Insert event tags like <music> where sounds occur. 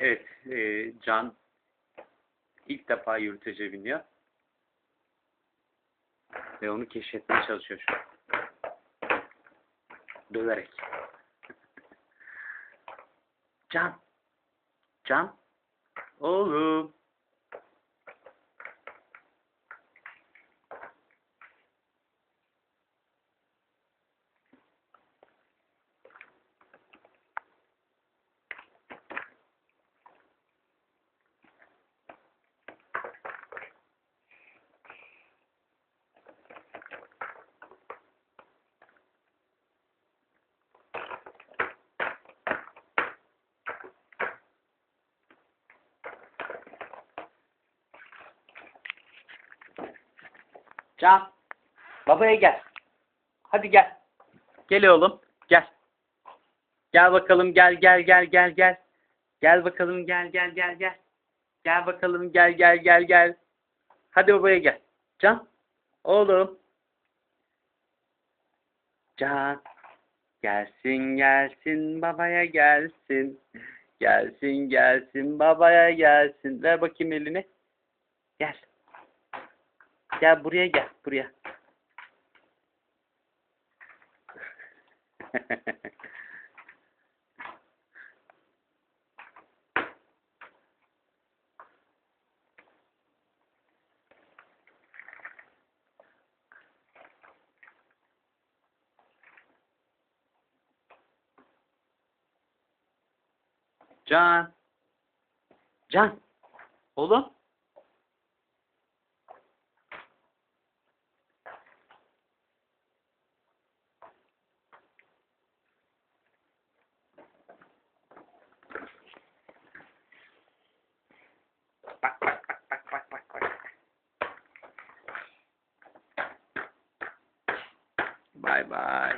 Evet, e, Can ilk defa yürütece biniyor. Ve onu keşfetmeye çalışıyor şu an. Döverek. Can. Can. Oğlum. Can. Babaya gel. Hadi gel. Gel oğlum. Gel. Gel bakalım gel gel gel gel gel. Gel bakalım gel gel gel gel. Gel bakalım gel gel gel gel. Hadi babaya gel. Can. Oğlum. Can. Gelsin gelsin babaya gelsin. Gelsin gelsin babaya gelsin. Ver bakayım elini. Gel. Gel buraya gel. Buraya. <laughs> Can. Can. Oğlum. Bye-bye.